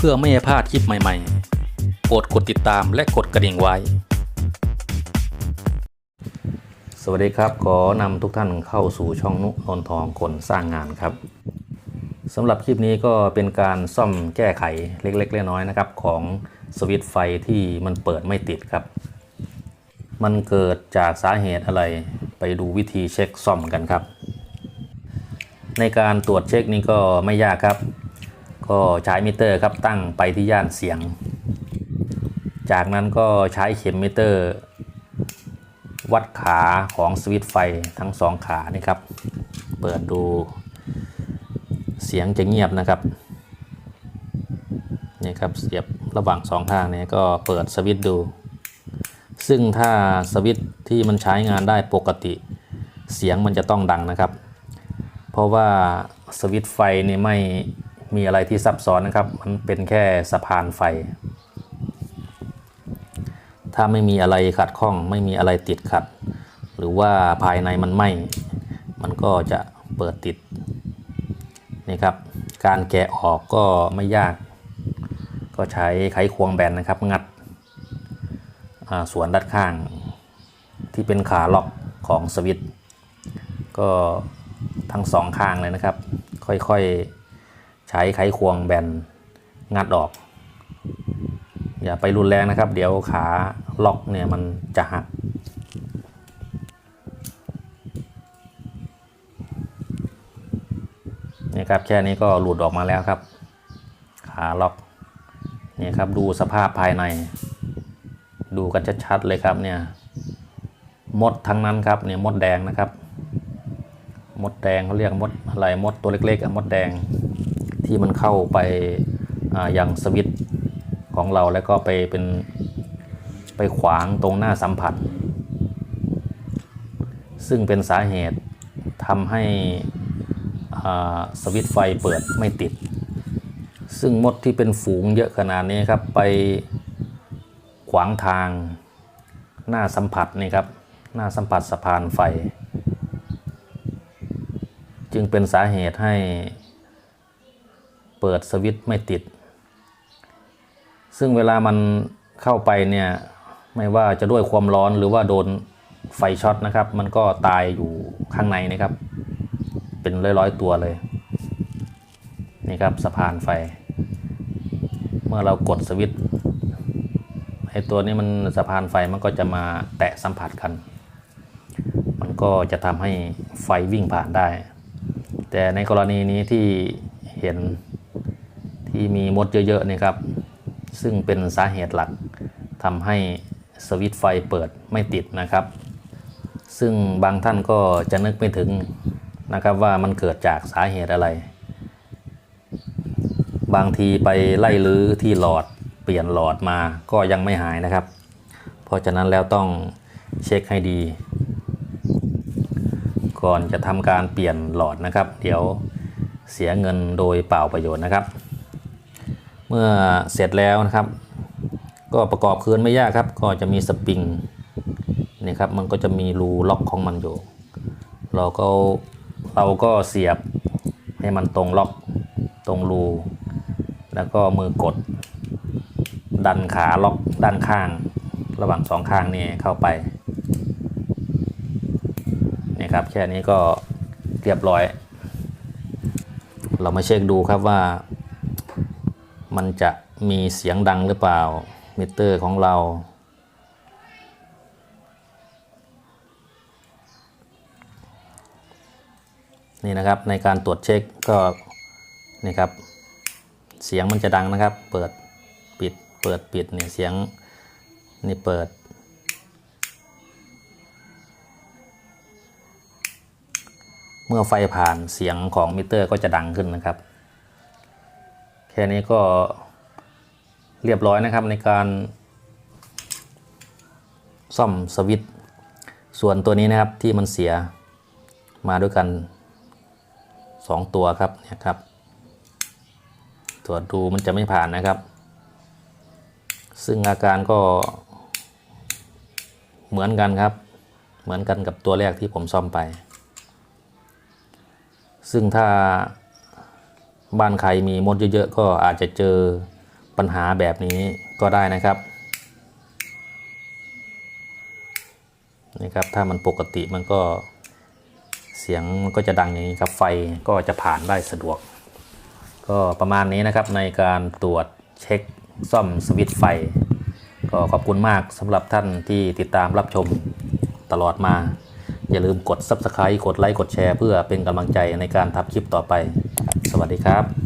เพื่อไม่ให้พลาดคลิปใหม่ๆ โปรดกดติดตามและกดกระดิ่งไว้ สวัสดีครับขอนำทุกท่านเข้าสู่ช่องนุนนทองคนสร้างงานครับสำหรับคลิปนี้ก็เป็นการซ่อมแก้ไขเล็กๆน้อยๆนะครับ ของสวิตช์ไฟที่มันเปิดไม่ติดครับ มันเกิดจากสาเหตุอะไรไปดูวิธีเช็คซ่อมกันครับ ในการตรวจเช็คนี้ก็ไม่ยากครับ ก็ใช้มิเตอร์ครับตั้งไปที่ย่านเสียง จากนั้นก็ใช้เข็มมิเตอร์ วัดขาของสวิตช์ไฟทั้งสองขานี่ครับ เปิดดูเสียงจะเงียบนะครับนี่ครับเสียบระหว่างสองข้างนี้ก็เปิดสวิตช์ดู ซึ่งถ้าสวิตช์ที่มันใช้งานได้ปกติ เสียงมันจะต้องดังนะครับ เพราะว่าสวิตช์ไฟนี่ไม่ มีอะไรที่ซับซ้อนนะครับ มันเป็นแค่สะพานไฟ ถ้าไม่มีอะไรขัดข้อง ไม่มีอะไรติดขัด หรือว่าภายในมันไหม้มันก็จะเปิดติดนี่ครับ การแกะออกก็ไม่ยาก ก็ใช้ไขควงแบนนะครับ งัดส่วนด้านข้างที่เป็นขาล็อกของสวิตช์ก็ทั้งสองข้างเลยนะครับ ค่อยๆ ใช้ไขควงแบนงัดออก อย่าไปรุนแรงนะครับ เดี๋ยวขาล็อกเนี่ยมันจะหักนี่ครับแค่นี้ก็หลุดออกมาแล้วครับ ขาล็อกนี่ครับดูสภาพภายใน ดูกันชัดๆเลยครับเนี่ยมดทั้งนั้นครับเนี่ยมดแดงนะครับ มดแดงเขาเรียกมดอะไรมดตัวเล็กๆอะมดแดง ที่มันเข้าไปอ่ายังสวิตของเราแล้วก็ไปเป็นไปขวางตรงหน้าสัมผัส ซึ่งเป็นสาเหตุทำให้สวิตไฟเปิดไม่ติด ซึ่งมดที่เป็นฝูงเยอะขนาดนี้ครับไปขวางทางหน้าสัมผัสนี่ครับหน้าสัมผัสสะพานไฟ จึงเป็นสาเหตุให้ เปิดสวิตช์ไม่ติด ซึ่งเวลามันเข้าไปเนี่ยไม่ว่าจะด้วยความร้อนหรือว่าโดนไฟช็อตนะครับ มันก็ตายอยู่ข้างในนะครับ เป็นร้อยๆตัวเลยนี่ครับสะพานไฟ เมื่อเรากดสวิตช์ไอตัวนี้มันสะพานไฟมันก็จะมาแตะสัมผัสกัน มันก็จะทำให้ไฟวิ่งผ่านได้ แต่ในกรณีนี้ที่เห็น ที่มีมดเยอะๆนี่ครับ ซึ่งเป็นสาเหตุหลักทำให้สวิตไฟเปิดไม่ติดนะครับ ซึ่งบางท่านก็จะนึกไม่ถึงนะครับว่ามันเกิดจากสาเหตุอะไร บางทีไปไล่ลื้อที่หลอดเปลี่ยนหลอดมาก็ยังไม่หายนะครับ เพราะฉะนั้นแล้วต้องเช็คให้ดี ก่อนจะทำการเปลี่ยนหลอดนะครับ เดี๋ยวเสียเงินโดยเปล่าประโยชน์นะครับ เมื่อเสร็จแล้วนะครับ ก็ประกอบคืนไม่ยากครับ ก็จะมีสปริงนี่ครับมันก็จะมีรูล็อกของมันอยู่ เราก็เราก็เสียบให้มันตรงล็อกตรงรู แล้วก็มือกด ดันขาล็อกด้านข้าง ระหว่างสองข้างนี่เข้าไปนี่ครับแค่นี้ก็เรียบร้อย เรามาเช็คดูครับว่า มันจะมีเสียงดังหรือเปล่า มิเตอร์ของเรา นี่นะครับในการตรวจเช็คก็นี่ครับ เสียงมันจะดังนะครับ เปิดปิดเปิดปิดเนี่ยเสียงนี่เปิด เมื่อไฟผ่านเสียงของมิเตอร์ก็จะดังขึ้นนะครับ ค่นี้ก็เรียบร้อยนะครับในการซ่อมสวิตส่วนตัวนี้นะครับที่มันเสียมาด้วยกัน 2 ตัวครับเนี่ยครับตรวจดูมันจะไม่ผ่านนะครับ ซึ่งอาการก็เหมือนกันครับ เหมือนกันกับตัวแรกที่ผมซ่อมไป ซึ่งถ้า บ้านใครมีมดเยอะๆก็อาจจะเจอปัญหาแบบนี้ก็ได้นะครับนี่ครับ ถ้ามันปกติมันก็เสียงมันก็จะดังอย่างนี้ครับ ไฟก็จะผ่านได้สะดวก ก็ประมาณนี้นะครับในการตรวจเช็คซ่อมสวิตช์ไฟ ก็ขอบคุณมากสำหรับท่านที่ติดตามรับชมตลอดมา อย่าลืมกด Subscribe กดไลค์กดแชร์เพื่อเป็นกำลังใจในการทำคลิปต่อไป วัสดีครับ